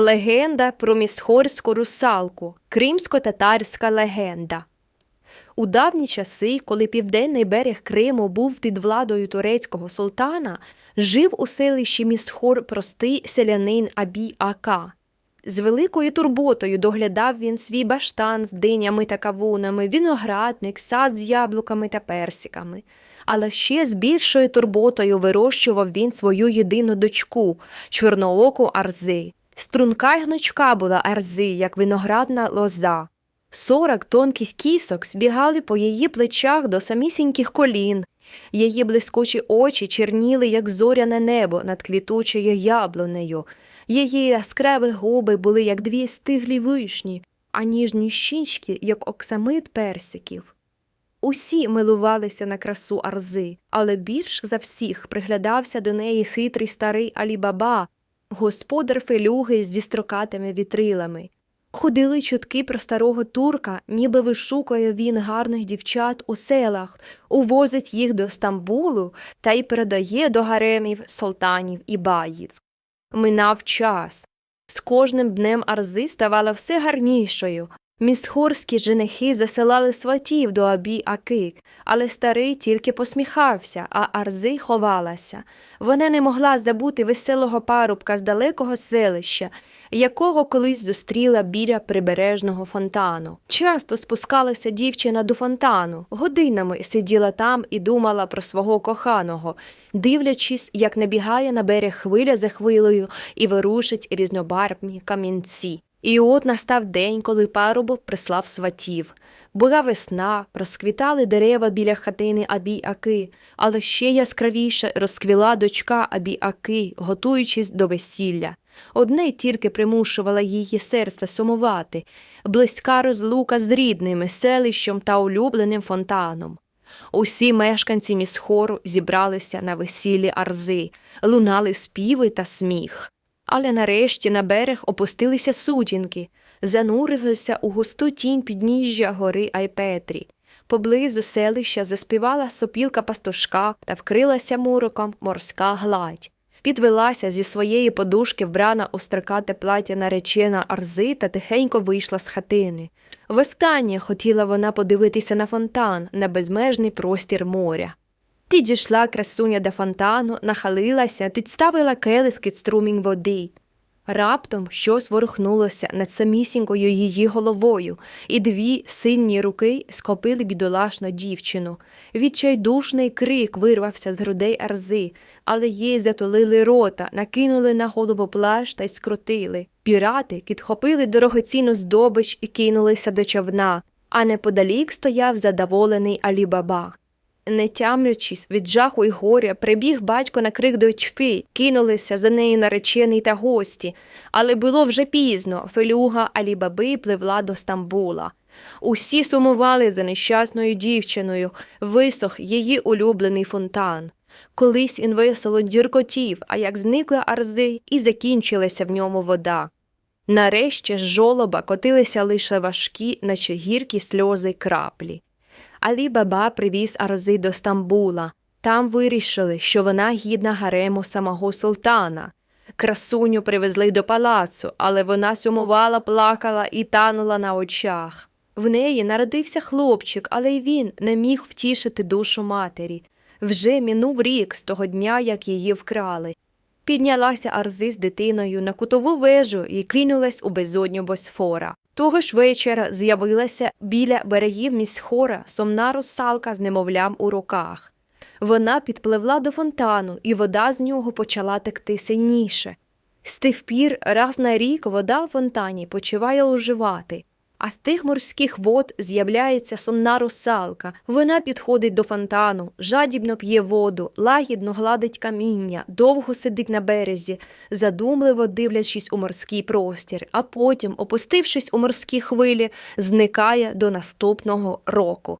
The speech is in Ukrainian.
Легенда про місхорську русалку, кримсько-татарська легенда. У давні часи, коли південний берег Криму був під владою турецького султана, жив у селищі Місхор простий селянин Абій Ака. З великою турботою доглядав він свій баштан з динями та кавунами, виноградник, сад з яблуками та персиками. Але ще з більшою турботою вирощував він свою єдину дочку, чорнооку Арзи. Струнка й гнучка була Арзи, як виноградна лоза. Сорок тонких кісок збігали по її плечах до самісіньких колін. Її блискучі очі черніли, як зоряне небо над квітучою яблунею. Її яскраві губи були, як дві стиглі вишні, а ніжні щічки, як оксамит персиків. Усі милувалися на красу Арзи, але більш за всіх приглядався до неї хитрий старий Алібаба, господар фелюги з дістрокатими вітрилами. Ходили чутки про старого турка, ніби вишукує він гарних дівчат у селах, увозить їх до Стамбулу та й передає до гаремів султанів і баїць. Минав час. З кожним днем Арзи ставала все гарнішою. Місхорські женихи засилали сватів до Абі Акик, але старий тільки посміхався, а Арзи ховалася. Вона не могла забути веселого парубка з далекого селища, якого колись зустріла біля прибережного фонтану. Часто спускалася дівчина до фонтану, годинами сиділа там і думала про свого коханого, дивлячись, як набігає на берег хвиля за хвилею і вирушить різнобарвні камінці. І от настав день, коли парубок прислав сватів. Була весна, розквітали дерева біля хатини Абі-Аки, але ще яскравіше розквіла дочка Абі-Аки, готуючись до весілля. Одне тільки примушувала її серце сумувати близька розлука з рідними селищем та улюбленим фонтаном. Усі мешканці місхору зібралися на весіллі Арзи, лунали співи та сміх. Але нарешті на берег опустилися сутінки, занурився у густу тінь підніжжя гори Айпетрі. Поблизу селища заспівала сопілка пастушка та вкрилася муроком морська гладь. Підвелася зі своєї подушки вбрана у строкате плаття наречена Арзи та тихенько вийшла з хатини. Востаннє хотіла вона подивитися на фонтан, на безмежний простір моря. Підійшла красуня до фонтану, нахилилася, підставила келихки струмінь води. Раптом щось ворухнулося над самісінькою її головою, і дві сильні руки схопили бідолашну дівчину. Відчайдушний крик вирвався з грудей арзи, але їй затулили рота, накинули на голову плащ та й скрутили. Пірати підхопили дорогоцінну здобич і кинулися до човна, а неподалік стояв задоволений Алібаба. Не тямлячись від жаху й горя, прибіг батько на крик дочки, кинулися за нею наречений та гості, але було вже пізно, фелюга Алібаби пливла до Стамбула. Усі сумували за нещасною дівчиною, висох її улюблений фонтан. Колись він весело діркотів, а як зникли арзи, і закінчилася в ньому вода. Нарешті з жолоба котилися лише важкі, наче гіркі сльози краплі. Алі Баба привіз Арзи до Стамбула. Там вирішили, що вона гідна гарему самого султана. Красуню привезли до палацу, але вона сумувала, плакала і танула на очах. В неї народився хлопчик, але й він не міг втішити душу матері. Вже минув рік з того дня, як її вкрали. Піднялася Арзи з дитиною на кутову вежу і кинулась у безодню Босфора. Того ж вечора з'явилася біля берегів місхора сумна русалка з немовлям у руках. Вона підпливла до фонтану, і вода з нього почала текти сильніше. З тих пір раз на рік вода в фонтані почуває оживати, а з тих морських вод з'являється сонна русалка. Вона підходить до фонтану, жадібно п'є воду, лагідно гладить каміння, довго сидить на березі, задумливо дивлячись у морський простір, а потім, опустившись у морські хвилі, зникає до наступного року.